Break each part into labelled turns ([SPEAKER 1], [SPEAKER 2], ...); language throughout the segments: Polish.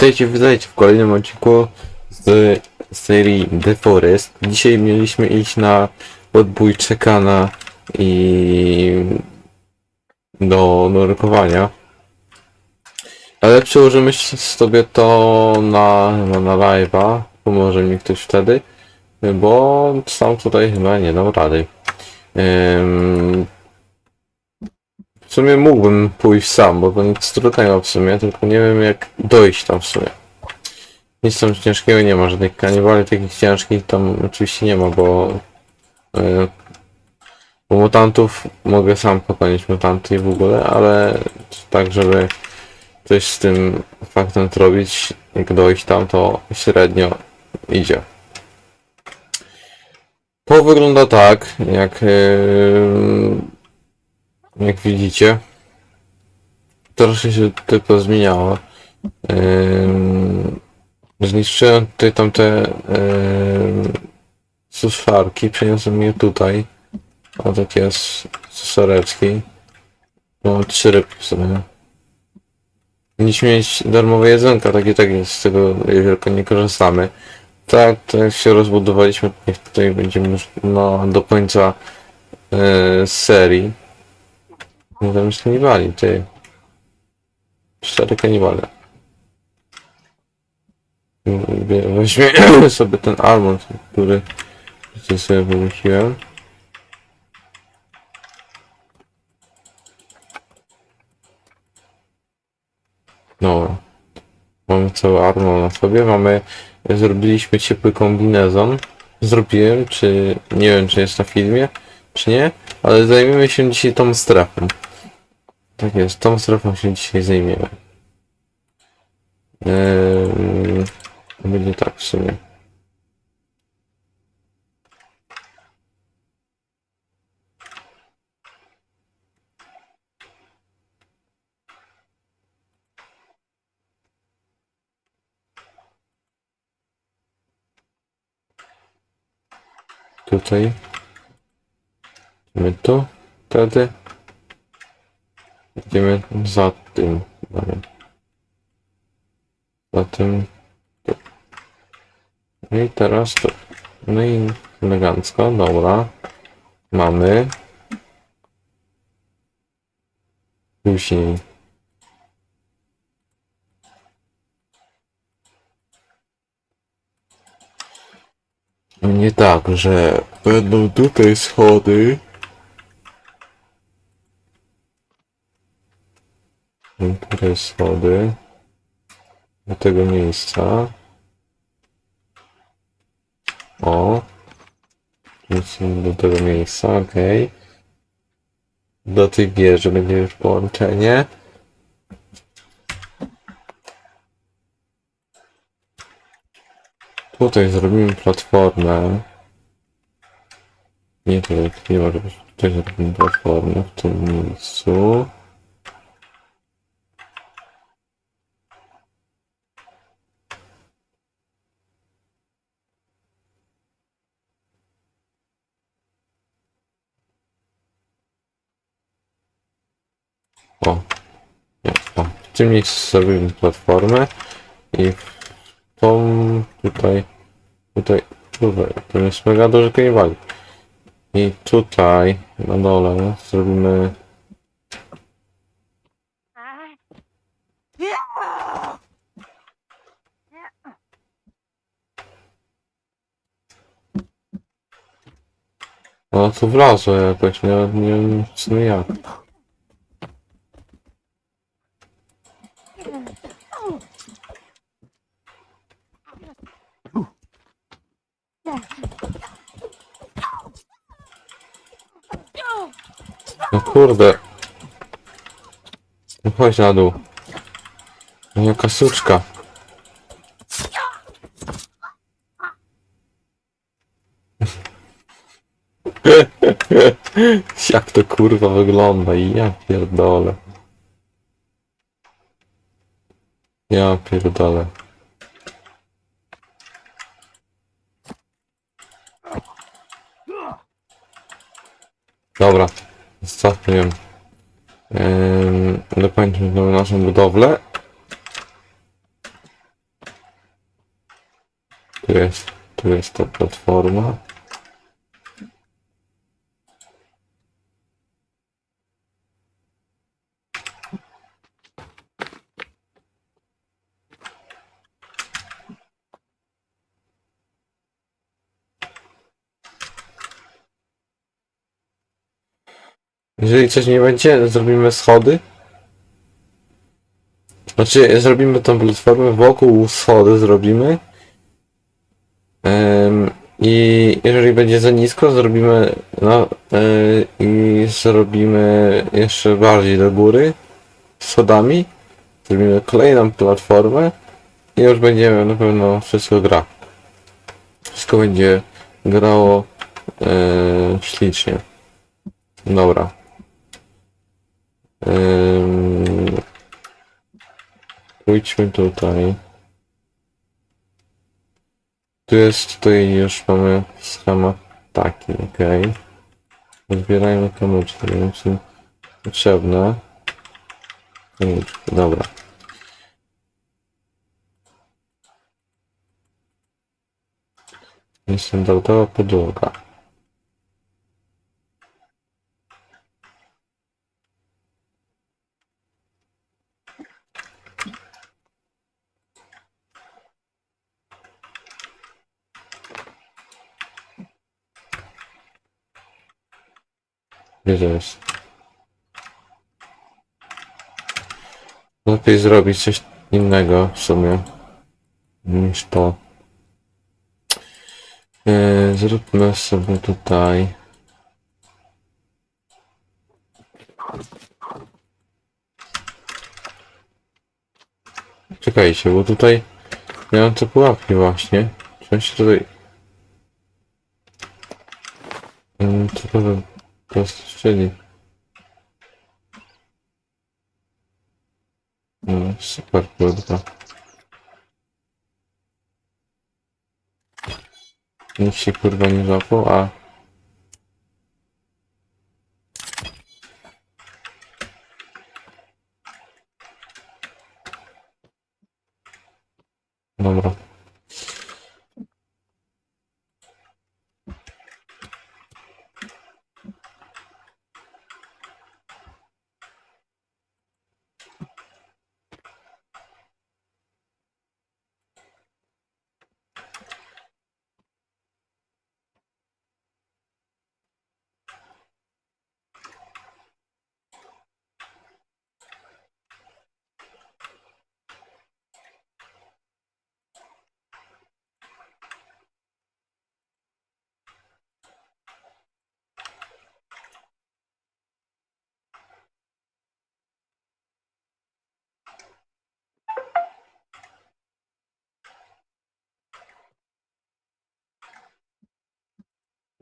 [SPEAKER 1] Witajcie, witajcie w kolejnym odcinku z serii The Forest. Dzisiaj mieliśmy iść na podbój czekana i do nurkowania. Ale przełożymy sobie to na, na, na live'a. Pomoże mi ktoś wtedy, bo sam tutaj chyba nie dał rady. Ym, w sumie mógłbym pójść sam, bo to nic trudnego w sumie, tylko nie wiem jak dojść tam w sumie. Nic tam ciężkiego nie ma, żadnych kanibali takich ciężkich tam oczywiście nie ma, bo... Yy, bo mutantów mogę sam pokonać mutanty i w ogóle, ale tak żeby coś z tym faktem zrobić, jak dojść tam, to średnio idzie. To wygląda tak, jak... Yy, jak widzicie, troszkę się tylko zmieniało. Ym, Zniszczyłem tutaj tamte ym, suszarki, przeniosłem je tutaj. O takie s- suszareczki. Mam trzy rybki w sumie. Powinniśmy mieć darmowe jedzonka, takie tak jest, z tego wielko nie korzystamy. Tak, to jak się rozbudowaliśmy, tutaj będziemy już no, do końca yy, serii. No tam jest kanibali, ty. Cztery kanibale. Weźmie sobie ten almond, który sobie wymyśliłem. Dobra. Mamy cały armor na sobie, mamy... Zrobiliśmy ciepły kombinezon. Zrobiłem, czy... Nie wiem, czy jest na filmie, czy nie, ale zajmiemy się dzisiaj tą strefą. Tak jest, tą strefą się dzisiaj zajmiemy. Eee, będzie tak w sumie. Tutaj. My tu, wtedy. Idziemy za tym. Dobra. Za tym. tu. No i teraz tu. No i elegancko, dobra. Mamy. Później. Nie tak, że będą tutaj schody. Tutaj schody. Do tego miejsca. O. Do tego miejsca, ok. Do tej wieży będzie już połączenie. Tutaj zrobimy platformę. Nie, tutaj nie może być. Tutaj zrobimy platformę w tym miejscu. O, nie, o. W tym miejscu zrobimy platformę i tą tutaj, tutaj, tutaj, to jest mega dużo kanibali. I tutaj na dole zrobimy No tu wlazło jakoś, nie, nie w sumie jak. No kurde. No chodź na dół. No jaka suczka. Jak to kurwa wygląda i ja pierdolę. Ja pierdolę. Dobra, zostawmy ją. Yy, dokończmy naszą budowlę. Tu jest, tu jest ta platforma. Jeżeli coś nie będzie, zrobimy schody. Znaczy, zrobimy tą platformę, wokół schody zrobimy. Em, I jeżeli będzie za nisko, zrobimy no y, i zrobimy jeszcze bardziej do góry schodami. Zrobimy kolejną platformę i już będzie na pewno wszystko gra. Wszystko będzie grało y, ślicznie. Dobra. Pójdźmy tutaj. Tu jest, tutaj już mamy schemat taki, ok. Zbierajmy kamyczki, są potrzebne. Kamyczki, dobra. Jest standardowa podłoga. Gdzie to? Lepiej zrobić coś innego w sumie niż to. Yy, zróbmy sobie tutaj. Czekajcie, bo tutaj miałem te pułapki właśnie. Coś tutaj. Yy, co to by- to strzeli. No, super, kurde. Nikt się kurwa nie złapał, a... Dobra.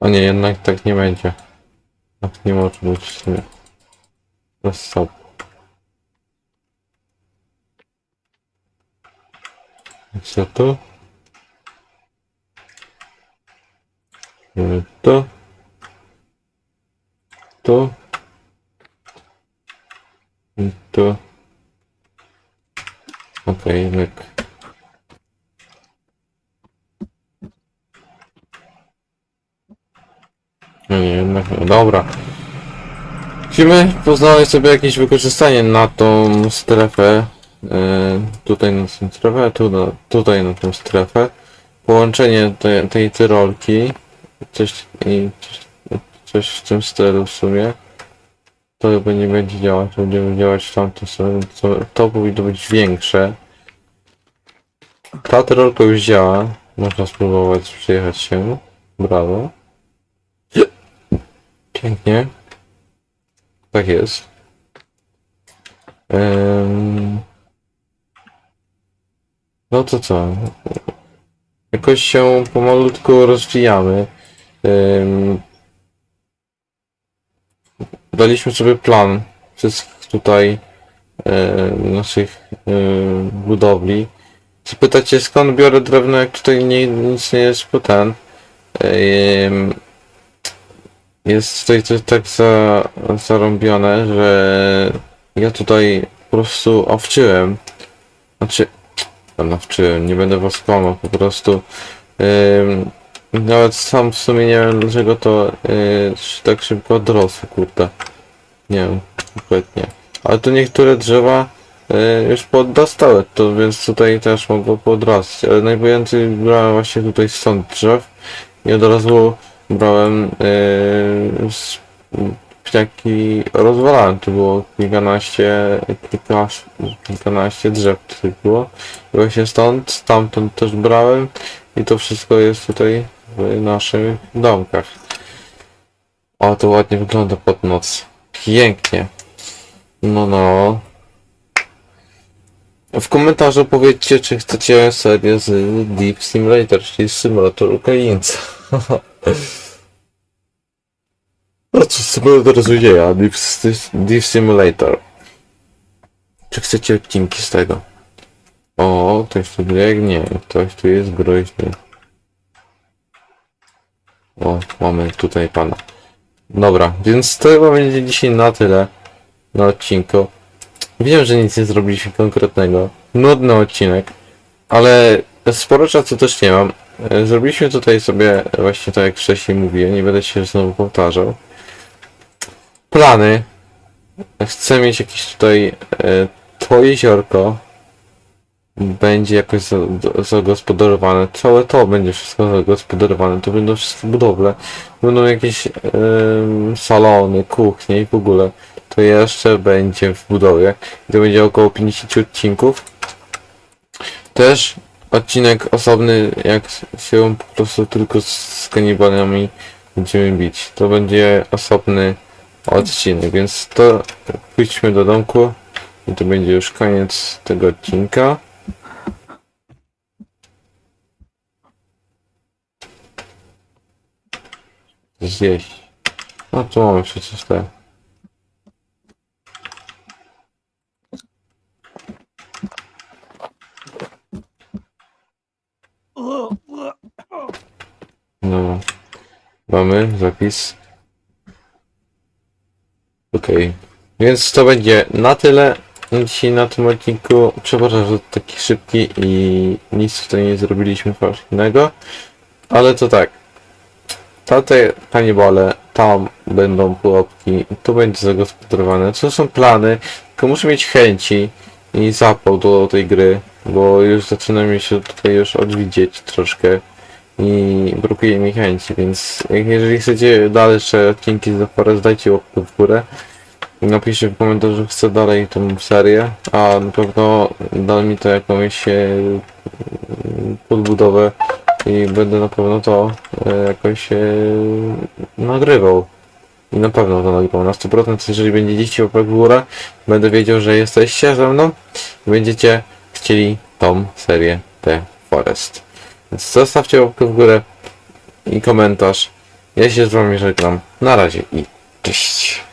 [SPEAKER 1] O nie, jednak tak nie będzie. Tak nie może być w sumie. Bez stop. Co Tu. Tu. I tu. Okej, myk. Nie, jednak. Dobra. Musimy poznaleźć sobie jakieś wykorzystanie na tą strefę. E, tutaj na tą strefę, tu tutaj na tą strefę. Połączenie tej, tej tyrolki. Coś, i coś, w tym stylu w sumie. To chyba nie będzie działać, to będzie działać w tamtą stronę. To, to powinno być większe. Ta tyrolka już działa. Można spróbować przyjechać się. Brawo. Pięknie. Tak jest. No to co? Jakoś się pomalutku rozwijamy. Daliśmy sobie plan wszystkich tutaj naszych budowli. Zapytacie skąd biorę drewno, jak tutaj nic nie jest po ten. Jest tutaj coś tak za, zarąbione, że ja tutaj po prostu owczyłem. Znaczy, tam nawczyłem, nie będę was kłamał, po prostu Ym, nawet sam w sumie nie wiem dlaczego to yy, tak szybko odrosło, kurde. Nie wiem, kompletnie. Ale tu niektóre drzewa yy, już poddastały, to więc tutaj też mogło podrastać. Ale najwięcej brałem właśnie tutaj stąd drzew i od razu brałem yy, z, rozwalałem. Tu było kilkanaście, kilka, kilkanaście drzew tutaj było. I właśnie stąd, stamtąd też brałem i to wszystko jest tutaj w naszych domkach. O, to ładnie wygląda pod noc. Pięknie. No, no. W komentarzu powiedzcie, czy chcecie serię z Deep Simulator, czyli symulator Ukraińca. No co, symulator złodzieja, Deep, Deep Simulator. Czy chcecie odcinki z tego? O, ktoś tu biegnie, ktoś tu jest groźny. O, mamy tutaj pana. Dobra, więc to chyba będzie dzisiaj na tyle na odcinku. Wiem, że nic nie zrobiliśmy konkretnego. Nudny odcinek, ale sporo czasu też nie mam. E, Zrobiliśmy tutaj sobie właśnie tak jak wcześniej mówiłem, nie będę się znowu powtarzał. Plany. Chcę mieć jakieś tutaj e, to jeziorko, będzie jakoś zagospodarowane. Całe to będzie wszystko zagospodarowane. To będą wszystkie budowle. Będą jakieś em, salony, kuchnie i w ogóle. To jeszcze będzie w budowie. I to będzie około 50 odcinków. Też odcinek osobny, jak się po prostu tylko z kanibalami będziemy bić. To będzie osobny odcinek, więc to pójdźmy do domku. I to będzie już koniec tego odcinka. Zjeść. No tu mamy przecież te. No. Mamy zapis. Okej. Więc to będzie na tyle dzisiaj na tym odcinku. Przepraszam, że taki szybki i nic tutaj nie zrobiliśmy fajnego. Ale to tak. Tamte kanibale, tam będą pułapki, tu będzie zagospodarowane. To są plany, tylko muszę mieć chęci i zapał do tej gry, bo już zaczyna mi się tutaj już odwidzieć troszkę i brakuje mi chęci, więc jeżeli chcecie dalsze odcinki z The Forest, dajcie łapkę w górę. Napiszcie w komentarzu, że chcę dalej tą serię, a na pewno da mi to jakąś e, podbudowę i będę na pewno to e, jakoś e, nagrywał. I na pewno to nagrywam na 100%, jeżeli będziecie łapek w górę, będę wiedział, że jesteście ze mną i będziecie chcieli tą serię The Forest. Więc zostawcie łapkę w górę i komentarz. Ja się z wami żegnam. Na razie i cześć.